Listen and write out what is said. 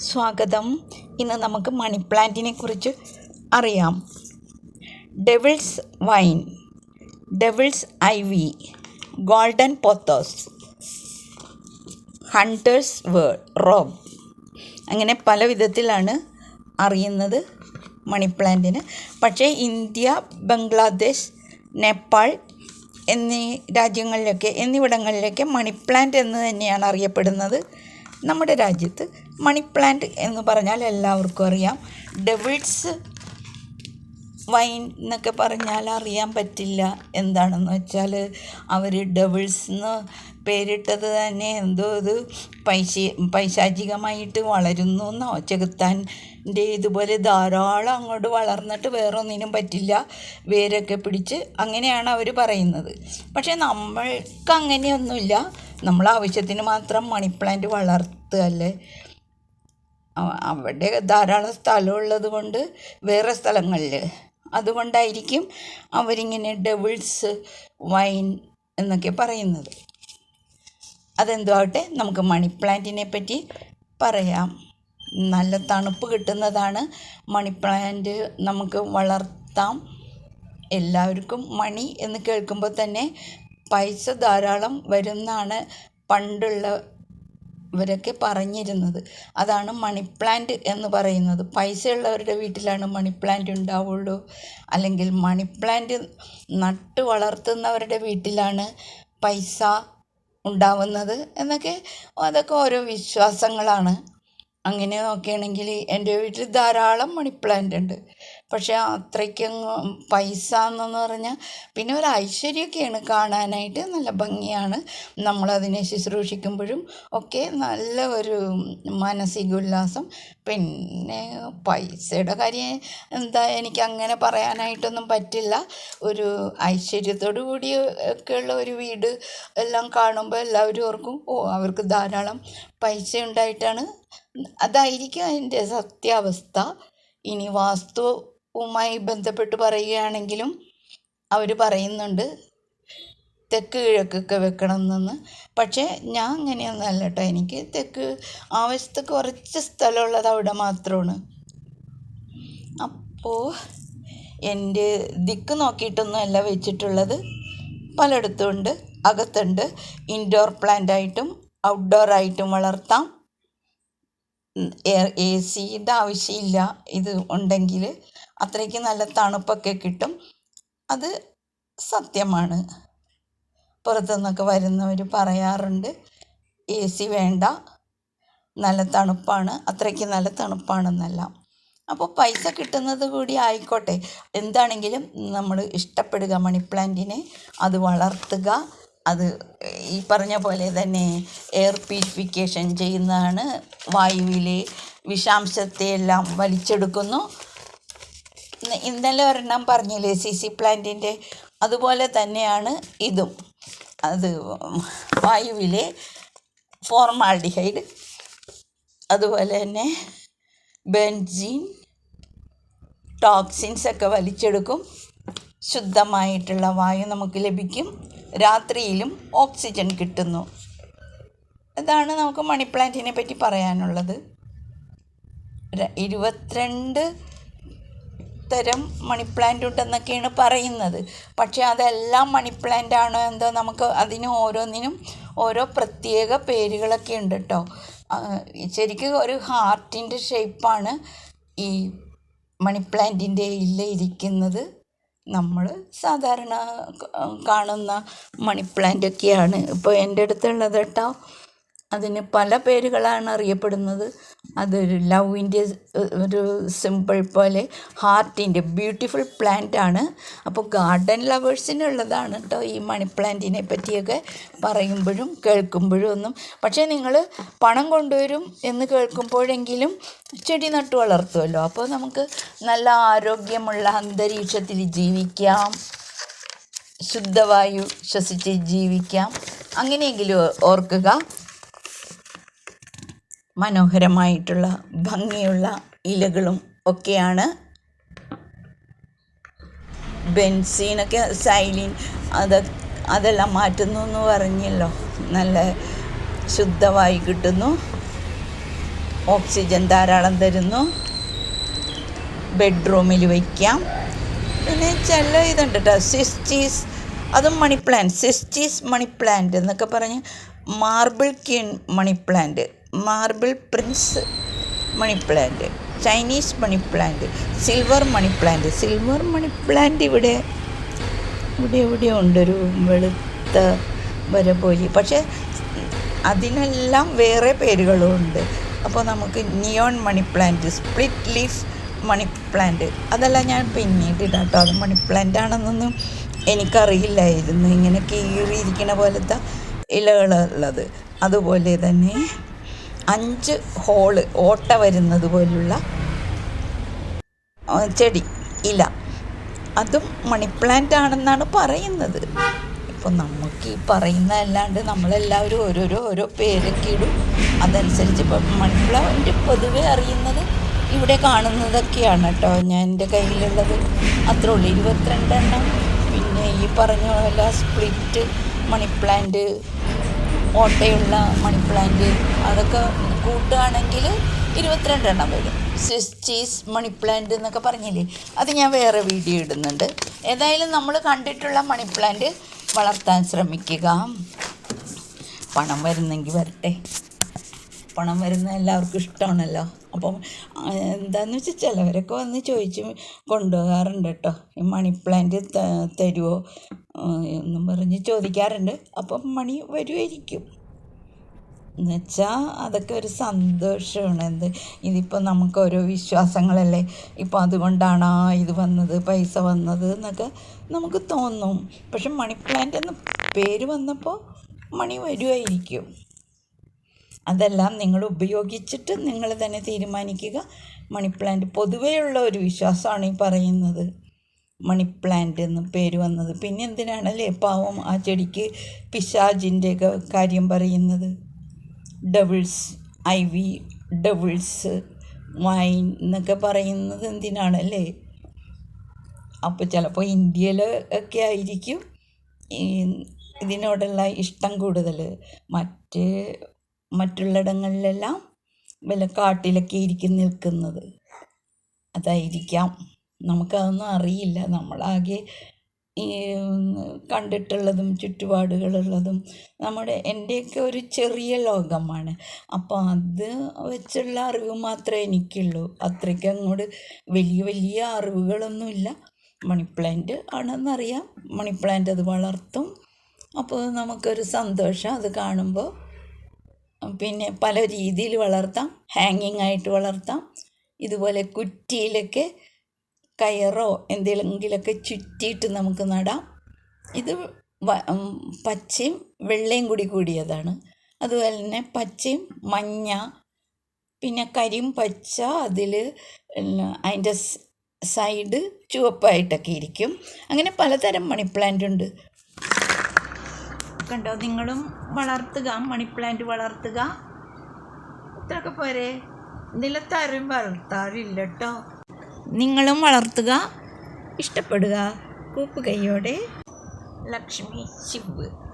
സ്വാഗതം. ഇന്ന് നമുക്ക് മണി പ്ലാന്റിനെ കുറിച്ച് അറിയാം. Devil's vine devil's ivy golden pothos hunter's word robe അങ്ങനെ പല വിധത്തിലാണ് അറിയുന്നത് മണി പ്ലാന്റിന് പക്ഷേ ഇന്ത്യ ബംഗ്ലാദേശ് നേപ്പാൾ എന്നീ രാജ്യങ്ങളിലൊക്കെ എന്നിവിടങ്ങളിലൊക്കെ മണി പ്ലാന്റ് എന്ന് തന്നെയാണ് അറിയപ്പെടുന്നത്. നമ്മുടെ രാജ്യത്ത് മണി പ്ലാന്റ് എന്ന് പറഞ്ഞാൽ എല്ലാവർക്കും അറിയാം. ഡെവിൾസ് വൈൻ എന്നൊക്കെ പറഞ്ഞാൽ അറിയാൻ പറ്റില്ല. എന്താണെന്ന് വെച്ചാൽ അവർ ഡബിൾസ് എന്ന് പേരിട്ടത് തന്നെ എന്തോ ഇത് പൈശ പൈശാചികമായിട്ട് വളരുന്നു എന്നോ ചെകുത്താന്റെ ഇതുപോലെ ധാരാളം അങ്ങോട്ട് വളർന്നിട്ട് വേറെ ഒന്നിനും പറ്റില്ല. വേരൊക്കെ പിടിച്ച് അങ്ങനെയാണ് അവർ പറയുന്നത്. പക്ഷേ നമ്മൾക്ക് അങ്ങനെയൊന്നുമില്ല. നമ്മൾ ആവശ്യത്തിന് മാത്രം മണി പ്ലാന്റ് വളർത്തുകയല്ലേ അവ- അവിടെ ധാരാളം സ്ഥലമുള്ളത് കൊണ്ട് വേറെ സ്ഥലങ്ങളിൽ അതുകൊണ്ടായിരിക്കും അവരിങ്ങനെ ഡബിൾസ് വൈൻ എന്നൊക്കെ പറയുന്നത്. അതെന്തോ ആവട്ടെ നമുക്ക് മണി പ്ലാന്റിനെ പറ്റി പറയാം. നല്ല തണുപ്പ് കിട്ടുന്നതാണ് മണി പ്ലാന്റ് നമുക്ക് വളർത്താം. എല്ലാവർക്കും മണി എന്ന് കേൾക്കുമ്പോൾ തന്നെ പൈസ ധാരാളം വരുന്നാണ് പണ്ടുള്ള ഇവരൊക്കെ പറഞ്ഞിരുന്നത്. അതാണ് മണി പ്ലാന്റ് എന്ന് പറയുന്നത്. പൈസയുള്ളവരുടെ വീട്ടിലാണ് മണി പ്ലാന്റ് ഉണ്ടാവുള്ളൂ. അല്ലെങ്കിൽ മണി പ്ലാന്റ് നട്ട് വളർത്തുന്നവരുടെ വീട്ടിലാണ് പൈസ ഉണ്ടാവുന്നത് എന്നൊക്കെ അതൊക്കെ ഓരോ വിശ്വാസങ്ങളാണ്. അങ്ങനെ നോക്കുകയാണെങ്കിൽ എന്റെ വീട്ടിൽ ധാരാളം മണി പ്ലാന്റ് ഉണ്ട്. പക്ഷേ അത്രയ്ക്കങ്ങ് പൈസ എന്നു പറഞ്ഞാൽ പിന്നെ ഒരു ഐശ്വര്യമൊക്കെയാണ് കാണാനായിട്ട് നല്ല ഭംഗിയാണ്. നമ്മളതിനെ ശുശ്രൂഷിക്കുമ്പോഴും ഒക്കെ നല്ല ഒരു മാനസിക ഉല്ലാസം പിന്നെ പൈസയുടെ കാര്യം എന്താ എനിക്ക് അങ്ങനെ പറയാനായിട്ടൊന്നും പറ്റില്ല. ഒരു ഐശ്വര്യത്തോടു കൂടി ഒക്കെയുള്ള ഒരു വീട് എല്ലാം കാണുമ്പോൾ എല്ലാവരും ഓർക്കും ഓ അവർക്ക് ധാരാളം പൈസ ഉണ്ടായിട്ടാണ് അതായിരിക്കും അതിന്റെ സത്യാവസ്ഥ. ഇനി വാസ്തുവുമായി ബന്ധപ്പെട്ട് പറയുകയാണെങ്കിലും അവർ പറയുന്നുണ്ട്. തെക്ക് കിഴക്കൊക്കെ വെക്കണം പക്ഷേ ഞാൻ അങ്ങനെയൊന്നുമല്ല കേട്ടോ. എനിക്ക് തെക്ക് ആവശ്യത്തെ കുറച്ച് സ്ഥലമുള്ളത് അവിടെ മാത്രമാണ്. അപ്പോൾ എന്റെ ദിക്ക് നോക്കിയിട്ടൊന്നുമല്ല വെച്ചിട്ടുള്ളത്. പലയിടത്തും ഉണ്ട് അകത്തുണ്ട്. ഇൻഡോർ പ്ലാന്റ് ആയിട്ടും ഔട്ട്ഡോർ ആയിട്ടും വളർത്താം. എ സിയുടെ ആവശ്യമില്ല. ഇത് ഉണ്ടെങ്കിൽ അത്രയ്ക്ക് നല്ല തണുപ്പൊക്കെ കിട്ടും. അത് സത്യമാണ്. പുറത്തുനിന്നൊക്കെ വരുന്നവർ പറയാറുണ്ട് എ സി വേണ്ട നല്ല തണുപ്പാണ് അത്രയ്ക്ക് നല്ല തണുപ്പാണെന്നെല്ലാം. അപ്പോൾ പൈസ കിട്ടുന്നത് കൂടി ആയിക്കോട്ടെ. എന്താണെങ്കിലും നമ്മൾ ഇഷ്ടപ്പെടുക മണി പ്ലാന്റിനെ അത് വളർത്തുക. അത് ഈ പറഞ്ഞ പോലെ തന്നെ എയർ പ്യൂരിഫിക്കേഷൻ ചെയ്യുന്നതാണ്. വായുവിലെ വിഷാംശത്തെ എല്ലാം വലിച്ചെടുക്കുന്നു. ഇന്നലെ ഒരെണ്ണം പറഞ്ഞില്ലേ സി സി പ്ലാന്റിന്റെ അതുപോലെ തന്നെയാണ് ഇതും. അത് വായുവിലെ ഫോർമാൾഡിഹൈഡ് അതുപോലെ തന്നെ ബെൻസീൻ ടോക്സിൻസ് ഒക്കെ വലിച്ചെടുക്കും. ശുദ്ധമായിട്ടുള്ള വായു നമുക്ക് ലഭിക്കും. രാത്രിയിലും ഓക്സിജൻ കിട്ടുന്നു. ഇതാണ് നമുക്ക് മണി പ്ലാന്റിനെ പറ്റി പറയാനുള്ളത്. ഇരുപത്തിരണ്ട് തരം മണി പ്ലാന്റ് ഉണ്ടെന്നൊക്കെയാണ് പറയുന്നത്. പക്ഷേ അതെല്ലാം മണി പ്ലാന്റ് ആണോ എന്തോ നമുക്ക് അതിന് ഓരോന്നിനും ഓരോ പ്രത്യേക പേരുകളൊക്കെ ഉണ്ട് കേട്ടോ ശരിക്കും ഒരു ഹാർട്ടിന്റെ ഷേപ്പാണ് ഈ മണി പ്ലാന്റിന്റെ ഇരിക്കുന്നത്. നമ്മൾ സാധാരണ കാണുന്ന മണി പ്ലാന്റ് ഒക്കെയാണ്. ഇപ്പോൾ എന്റെ അടുത്തുള്ളത് കേട്ടോ അതിന് പല പേരുകളാണ് അറിയപ്പെടുന്നത്. അതൊരു ലവിന്റെ ഒരു സിമ്പിൾ പോലെ ഹാർട്ടിന്റെ ബ്യൂട്ടിഫുൾ പ്ലാന്റ് ആണ്. അപ്പോൾ ഗാർഡൻ ലവേഴ്സിനുള്ളതാണ് കേട്ടോ ഈ മണി പ്ലാന്റിനെ പറ്റിയൊക്കെ പറയുമ്പോഴും കേൾക്കുമ്പോഴും ഒന്നും. പക്ഷേ നിങ്ങൾ പണം കൊണ്ടുവരും എന്ന് കേൾക്കുമ്പോഴെങ്കിലും ചെടി നട്ടു വളർത്തുമല്ലോ അപ്പോൾ നമുക്ക് നല്ല ആരോഗ്യമുള്ള അന്തരീക്ഷത്തിൽ ജീവിക്കാം. ശുദ്ധവായു ശ്വസിച്ച് ജീവിക്കാം. അങ്ങനെയെങ്കിലും ഓർക്കുക. മനോഹരമായിട്ടുള്ള ഭംഗിയുള്ള ഇലകളും ഒക്കെയാണ് ബെൻസീനൊക്കെ സൈലിൻ അത് അതെല്ലാം മാറ്റുന്നു എന്ന് പറഞ്ഞല്ലോ. നല്ല ശുദ്ധമായി കിട്ടുന്നു. ഓക്സിജൻ ധാരാളം തരുന്നു. ബെഡ്റൂമിൽ വയ്ക്കാം. പിന്നെ ചില ഇതുണ്ട് കേട്ടോ സിസ്റ്റീസ് അതും മണി പ്ലാന്റ്. സിസ്റ്റീസ് മണി പ്ലാന്റ് എന്നൊക്കെ പറഞ്ഞ് marble queen money plant. Marble prince money plant Chinese money plant silver money plant silver money plant ഇവിടെ ഇവിടെ ഇവിടെ ഉണ്ടൊരു വെളുത്ത വര പോലെ. പക്ഷേ അതിനെല്ലാം വേറെ പേരുകളും ഉണ്ട്. അപ്പോൾ നമുക്ക് neon money plant split leaf money plant അതെല്ലാം ഞാൻ പിന്നീട് ഇടാം കേട്ടോ. അത് മണി പ്ലാന്റ് ആണെന്നൊന്നും എനിക്കറിയില്ലായിരുന്നു. ഇങ്ങനെ കീറിയിരിക്കുന്ന പോലത്തെ ഇലകളുള്ളത് അതുപോലെ തന്നെ അഞ്ച് ഹോൾ ഓട്ട വരുന്നത് പോലുള്ള ചെടി ഇല. അതും മണി പ്ലാന്റ് ആണെന്നാണ് പറയുന്നത്. ഇപ്പോൾ നമുക്ക് ഈ പറയുന്ന അല്ലാണ്ട് നമ്മളെല്ലാവരും ഓരോരോ ഓരോ പേരൊക്കെ ഇടും. അതനുസരിച്ച് ഇപ്പം മണി പ്ലാന്റ് പൊതുവെ അറിയുന്നത് ഇവിടെ കാണുന്നതൊക്കെയാണ് കേട്ടോ. ഞാൻ എന്റെ കയ്യിലുള്ളത് അത്രേ ഉള്ളൂ. ഇരുപത്തിരണ്ടെണ്ണം. പിന്നെ ഈ പറഞ്ഞ പോലെ സ്പ്ലിറ്റ് മണി പ്ലാന്റ് ഓട്ടയുള്ള മണി പ്ലാന്റ് അതൊക്കെ കൂട്ടുകയാണെങ്കിൽ ഇരുപത്തിരണ്ടെണ്ണം വരും. സ്വിസ് ചീസ് മണി പ്ലാന്റ് എന്നൊക്കെ പറഞ്ഞില്ലേ? അത് ഞാൻ വേറെ വീഡിയോ ഇടുന്നുണ്ട്. ഏതായാലും നമ്മൾ കണ്ടിട്ടുള്ള മണി പ്ലാന്റ് വളർത്താൻ ശ്രമിക്കുക. പണം വരുന്നെങ്കിൽ വരട്ടെ. പണം വരുന്ന എല്ലാവർക്കും ഇഷ്ടമാണല്ലോ അപ്പം എന്താണെന്ന് വെച്ചാൽ ചിലവരൊക്കെ വന്ന് ചോദിച്ച് കൊണ്ടുപോകാറുണ്ട് കേട്ടോ ഈ മണി പ്ലാന്റ് തരുമോ എന്നും പറഞ്ഞ് ചോദിക്കാറുണ്ട്. അപ്പം മണി വരുമായിരിക്കും എന്നുവെച്ചാൽ അതൊക്കെ ഒരു സന്തോഷമാണ് എന്ത് ഇതിപ്പോൾ നമുക്ക് ഓരോ വിശ്വാസങ്ങളല്ലേ? ഇപ്പോൾ അതുകൊണ്ടാണോ ഇത് വന്നത് പൈസ വന്നത് എന്നൊക്കെ നമുക്ക് തോന്നും. പക്ഷെ മണി പ്ലാന്റ് എന്ന് പേര് വന്നപ്പോൾ മണി വരുമായിരിക്കും അതെല്ലാം നിങ്ങൾ ഉപയോഗിച്ചിട്ട് നിങ്ങൾ തന്നെ തീരുമാനിക്കുക. മണി പ്ലാന്റ് പൊതുവെയുള്ള ഒരു വിശ്വാസമാണ് ഈ പറയുന്നത്. മണി പ്ലാന്റ് എന്ന് പേര് വന്നത്. പിന്നെ എന്തിനാണല്ലേ പാവം ആ ചെടിക്ക് പിശാജിന്റെ കാര്യം പറയുന്നത്? Doubles I V doubles wine എന്നൊക്കെ പറയുന്നത് എന്തിനാണല്ലേ? അപ്പോൾ ചിലപ്പോൾ ഇന്ത്യയിൽ ഒക്കെ ആയിരിക്കും ഇതിനോടുള്ള ഇഷ്ടം കൂടുതൽ. മറ്റ് മറ്റുള്ളിടങ്ങളിലെല്ലാം വല്ല കാട്ടിലൊക്കെ ഇരിക്കും നിൽക്കുന്നത്. അതായിരിക്കാം. നമുക്കതൊന്നും അറിയില്ല. നമ്മളാകെ ഈ കണ്ടിട്ടുള്ളതും ചുറ്റുപാടുകളുള്ളതും നമ്മുടെ എന്റെയൊക്കെ ഒരു ചെറിയ ലോകമാണ്. അപ്പോൾ അത് വെച്ചുള്ള അറിവ് മാത്രമേ എനിക്കുള്ളൂ. അത്രയ്ക്ക് അങ്ങോട്ട് വലിയ വലിയ അറിവുകളൊന്നുമില്ല. Money plant ആണെന്നറിയാം. മണി പ്ലാന്റ് അത് വളർത്തും. അപ്പോൾ നമുക്കൊരു സന്തോഷം അത് കാണുമ്പോൾ പിന്നെ പല രീതിയിൽ വളർത്താം. ഹാങ്ങിങ് ആയിട്ട് വളർത്താം. ഇതുപോലെ കുറ്റിയിലൊക്കെ കയറോ എന്തെങ്കിലുമൊക്കെ ചുറ്റിയിട്ട് നമുക്ക് നടാം. ഇത് പച്ചയും വെള്ളയും കൂടി കൂടിയതാണ്. അതുപോലെ തന്നെ പച്ചയും മഞ്ഞ പിന്നെ കരിയും പച്ച അതിൽ അതിന്റെ സൈഡ് ചുവപ്പായിട്ടൊക്കെ ഇരിക്കും. അങ്ങനെ പലതരം മണി പ്ലാന്റ് ഉണ്ട്. കണ്ടോ? നിങ്ങളും വളർത്തുക മണി പ്ലാന്റ് വളർത്തുക. ഇത്രയൊക്കെ പോരെ? നിലത്താരും വളർത്താറില്ല കേട്ടോ നിങ്ങളും വളർത്തുക ഇഷ്ടപ്പെടുക. കൂപ്പുകൈയോടെ. ലക്ഷ്മി ശിവ്.